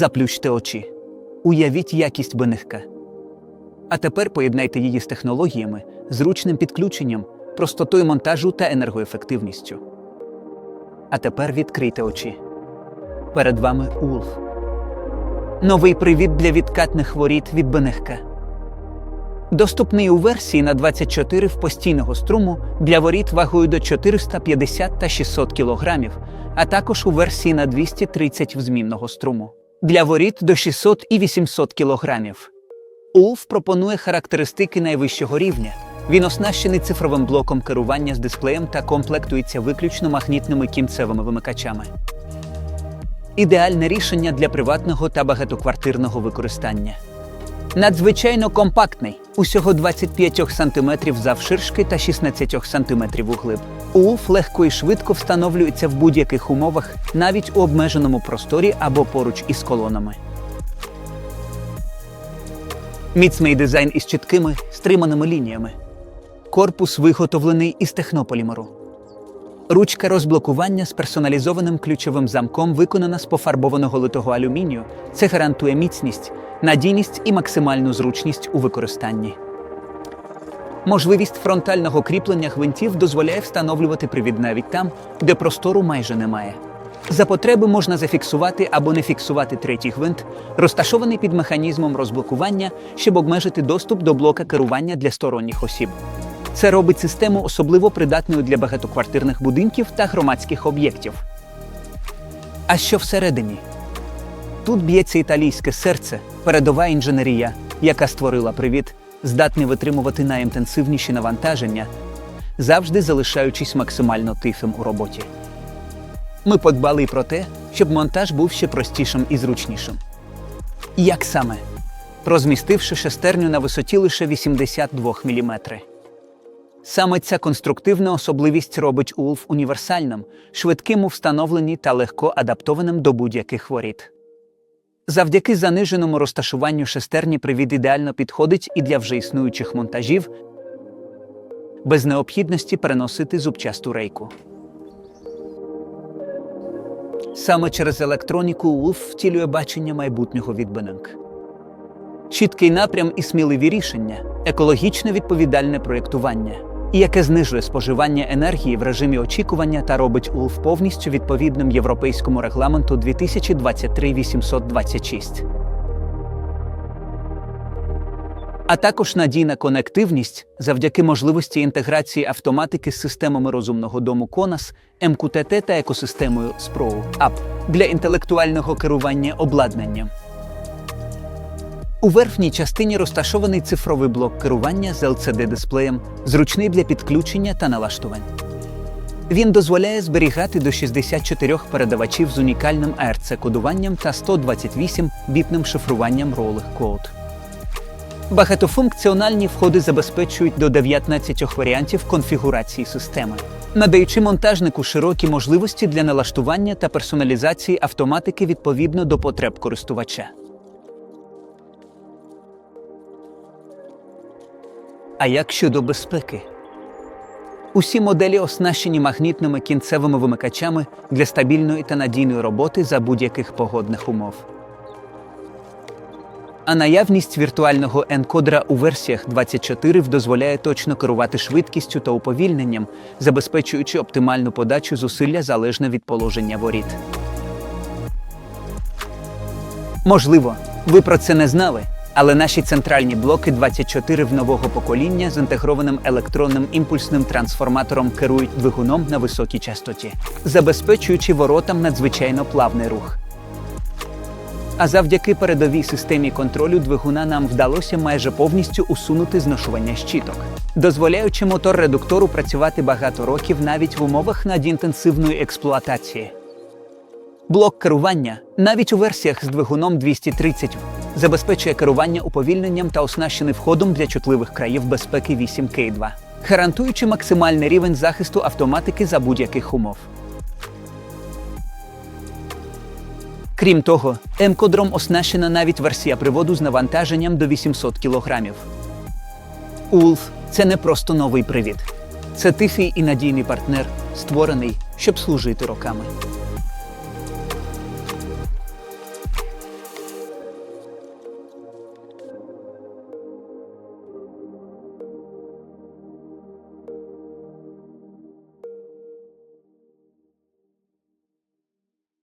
Заплющте очі. Уявіть якість бенехка. А тепер поєднайте її з технологіями, зручним підключенням, простотою монтажу та енергоефективністю. А тепер відкрийте очі. Перед вами Улф. Новий привід для відкатних воріт від Бенехка. Доступний у версії на 24 в постійного струму для воріт вагою до 450 та 600 кг, а також у версії на 230 в змінного струму для воріт до 600 і 800 кг. УЛФ пропонує характеристики найвищого рівня. Він оснащений цифровим блоком керування з дисплеєм та комплектується виключно магнітними кінцевими вимикачами. Ідеальне рішення для приватного та багатоквартирного використання. Надзвичайно компактний, усього 25 см завширшки та 16 см углиб. УЛФ легко і швидко встановлюється в будь-яких умовах, навіть у обмеженому просторі або поруч із колонами. Міцний дизайн із чіткими стриманими лініями. Корпус виготовлений із технополімеру. Ручка розблокування з персоналізованим ключовим замком виконана з пофарбованого литого алюмінію. Це гарантує міцність, надійність і максимальну зручність у використанні. Можливість фронтального кріплення гвинтів дозволяє встановлювати привід навіть там, де простору майже немає. За потреби можна зафіксувати або не фіксувати третій гвинт, розташований під механізмом розблокування, щоб обмежити доступ до блока керування для сторонніх осіб. Це робить систему особливо придатною для багатоквартирних будинків та громадських об'єктів. А що всередині? Тут б'ється італійське серце, передова інженерія, яка створила привід, здатний витримувати найінтенсивніші навантаження, завжди залишаючись максимально тихим у роботі. Ми подбали про те, щоб монтаж був ще простішим і зручнішим. Як саме? Розмістивши шестерню на висоті лише 82 мм. Саме ця конструктивна особливість робить УЛФ універсальним, швидким у встановленні та легко адаптованим до будь-яких воріт. Завдяки заниженому розташуванню шестерні привід ідеально підходить і для вже існуючих монтажів, без необхідності переносити зубчасту рейку. Саме через електроніку УЛФ втілює бачення майбутнього від. Чіткий напрям і сміливі рішення, екологічне відповідальне проєктування, і яке знижує споживання енергії в режимі очікування та робить УЛФ повністю відповідним європейському регламенту 2023-826. А також надійна конективність завдяки можливості інтеграції автоматики з системами розумного дому Конас, МQTT та екосистемою SPROW App для інтелектуального керування обладнанням. У верхній частині розташований цифровий блок керування з LCD-дисплеєм, зручний для підключення та налаштувань. Він дозволяє зберігати до 64 передавачів з унікальним ARC-кодуванням та 128 бітним шифруванням Rolling Code. Багатофункціональні входи забезпечують до 19 варіантів конфігурації системи, надаючи монтажнику широкі можливості для налаштування та персоналізації автоматики відповідно до потреб користувача. А як щодо безпеки? Усі моделі оснащені магнітними кінцевими вимикачами для стабільної та надійної роботи за будь-яких погодних умов. А наявність віртуального енкодера у версіях 24 дозволяє точно керувати швидкістю та уповільненням, забезпечуючи оптимальну подачу зусилля залежно від положення воріт. Можливо, ви про це не знали, але наші центральні блоки 24 в нового покоління з інтегрованим електронним імпульсним трансформатором керують двигуном на високій частоті, забезпечуючи воротам надзвичайно плавний рух. А завдяки передовій системі контролю двигуна нам вдалося майже повністю усунути зношування щиток, дозволяючи мотор-редуктору працювати багато років навіть в умовах надінтенсивної експлуатації. Блок керування навіть у версіях з двигуном 230 забезпечує керування уповільненням та оснащений входом для чутливих країв безпеки 8K2, гарантуючи максимальний рівень захисту автоматики за будь-яких умов. Крім того, М-кодром оснащена навіть версія приводу з навантаженням до 800 кг. УЛФ це не просто новий привід. Це тихий і надійний партнер, створений, щоб служити роками.